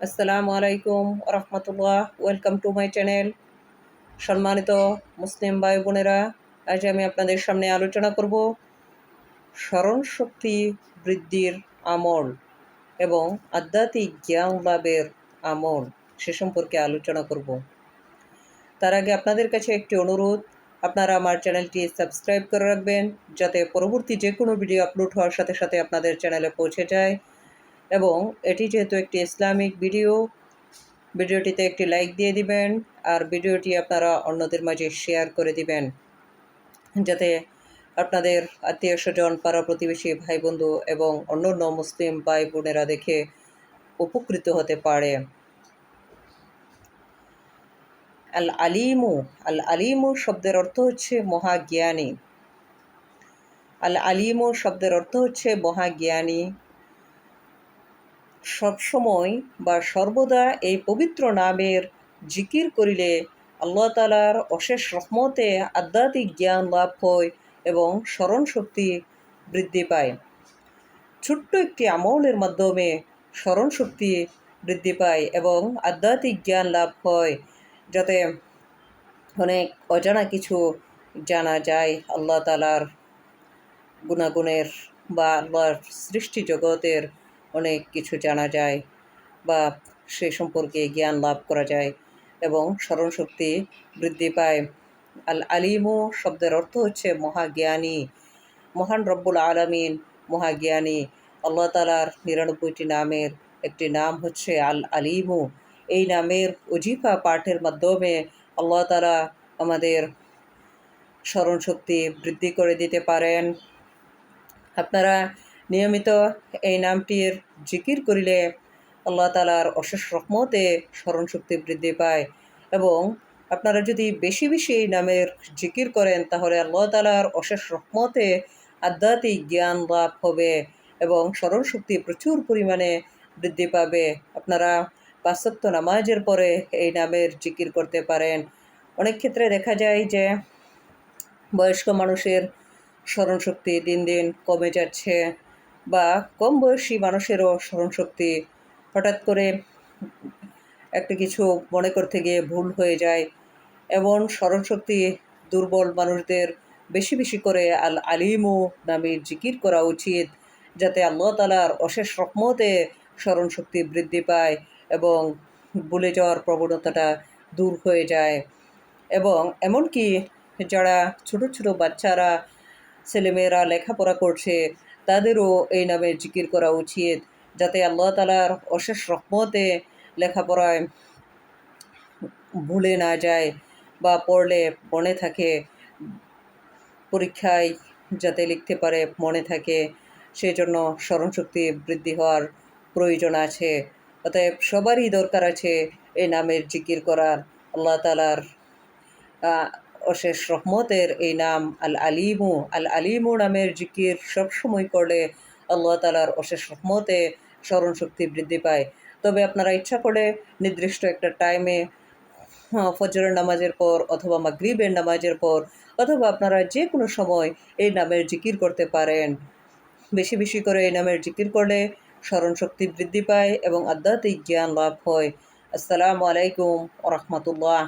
আসসালামু আলাইকুম রহমতুল্লাহ। ওয়েলকাম টু মাই চ্যানেল সম্মানিত মুসলিম ভাই বোনেরা, আজ আমি আপনাদের সামনে আলোচনা করব স্মরণ শক্তি বৃদ্ধির আমল এবং আধ্যাত্মিক জ্ঞান লাভের আমল সে সম্পর্কে আলোচনা করব। তার আগে আপনাদের কাছে একটি অনুরোধ, আপনারা আমার চ্যানেলটি সাবস্ক্রাইব করে রাখবেন যাতে পরবর্তী যে কোনো ভিডিও আপলোড হওয়ার সাথে সাথে আপনাদের চ্যানেলে পৌঁছে যায়। এবং এটি যেহেতু একটি ইসলামিক ভিডিও, ভিডিওটিতে একটি লাইক দিয়ে দিবেন আর ভিডিওটি আপনারা অন্যদের মাঝে শেয়ার করে দিবেন যাতে আপনাদের আত্মীয় স্বজন, পাড়া প্রতিবেশী ভাই বন্ধু এবং অন্যান্য মুসলিম ভাই বোনেরা দেখে উপকৃত হতে পারে। আল আলিমু আল আলিমু শব্দের অর্থ হচ্ছে মহাজ্ঞানী। আল আলিমু শব্দের অর্থ হচ্ছে মহাজ্ঞানী। সবসময় বা সর্বদা এই পবিত্র নামের জিকির করিলে আল্লাহ তালার অশেষ রহমতে আধ্যাত্মিক জ্ঞান লাভ হয় এবং স্মরণ শক্তি বৃদ্ধি পায়। ছোট্ট একটি আমলের মাধ্যমে স্মরণ শক্তি বৃদ্ধি পায় এবং আধ্যাত্মিক জ্ঞান লাভ হয় যাতে অনেক অজানা কিছু জানা যায় আল্লাহ তালার গুণাগুণের বা আল্লাহর সৃষ্টি জগতের অনেক কিছু জানা যায় বা সে সম্পর্কে জ্ঞান লাভ করা যায় এবং স্মরণশক্তি বৃদ্ধি পায়। আল আলিমু শব্দের অর্থ হচ্ছে মহাজ্ঞানী, মহান রব্বুল আলমিন, মহাজ্ঞানী। আল্লাহ তালার নিরানব্বইটি নামের একটি নাম হচ্ছে আল আলিমু। এই নামের অজিফা পাঠের মাধ্যমে আল্লাহ তালা আমাদের স্মরণশক্তি বৃদ্ধি করে দিতে পারেন। আপনারা নিয়মিত এই নামটির জিকির করিলে আল্লাহ তালার অশেষ রহমতে স্মরণশক্তি বৃদ্ধি পায় এবং আপনারা যদি বেশি বেশি এই নামের জিকির করেন, তাহলে আল্লাহ তালার অশেষ রহমতে আধ্যাত্মিক জ্ঞান লাভ হবে এবং স্মরণশক্তি প্রচুর পরিমাণে বৃদ্ধি পাবে। আপনারা পাশ্চাত্য নামাজের পরে এই নামের জিকির করতে পারেন। অনেক ক্ষেত্রে দেখা যায় যে বয়স্ক মানুষের স্মরণশক্তি দিন দিন কমে যাচ্ছে। বা কম বয়সী মানুষেরও স্মরণশক্তি হঠাৎ করে একটা কিছু মনে করতে গিয়ে ভুল হয়ে যায়। এমন স্মরণশক্তি দুর্বল মানুষদের বেশি বেশি করে আল আলিমু নামে জিকির করা উচিত, যাতে আল্লাহ তালার অশেষ রহমতে স্মরণশক্তি বৃদ্ধি পায় এবং ভুলে যাওয়ার প্রবণতাটা দূর হয়ে যায়। এবং এমনকি যারা ছোট ছোট বাচ্চারা, ছেলেমেয়েরা লেখাপড়া করছে তাদেরও এই নামে জিকির করা উচিত, যাতে আল্লাহ তালার অশেষ রহমতে লেখাপড়ায় ভুলে না যায় বা পড়লে মনে থাকে, পরীক্ষায় যাতে লিখতে পারে মনে থাকে সেই জন্য স্মরণশক্তি বৃদ্ধি হওয়ার প্রয়োজন আছে। অতএব সবারই দরকার আছে এই নামের জিকির করার। আল্লাহ তালার অশেষ রহমতের এই নাম আল আলিমু আল আলিমু নামের জিকির সবসময় করলে আল্লাহ তালার অশেষ রহমতে স্মরণশক্তি বৃদ্ধি পায়। তবে আপনারা ইচ্ছা করে নির্দিষ্ট একটা টাইমে ফজরের নামাজের পর অথবা মাগরিবের নামাজের পর অথবা আপনারা যে কোনো সময় এই নামের জিকির করতে পারেন। বেশি বেশি করে এই নামের জিকির করলে স্মরণশক্তি বৃদ্ধি পায় এবং আধ্যাত্মিক জ্ঞান লাভ হয়। আসসালামু আলাইকুম রহমতুল্লাহ।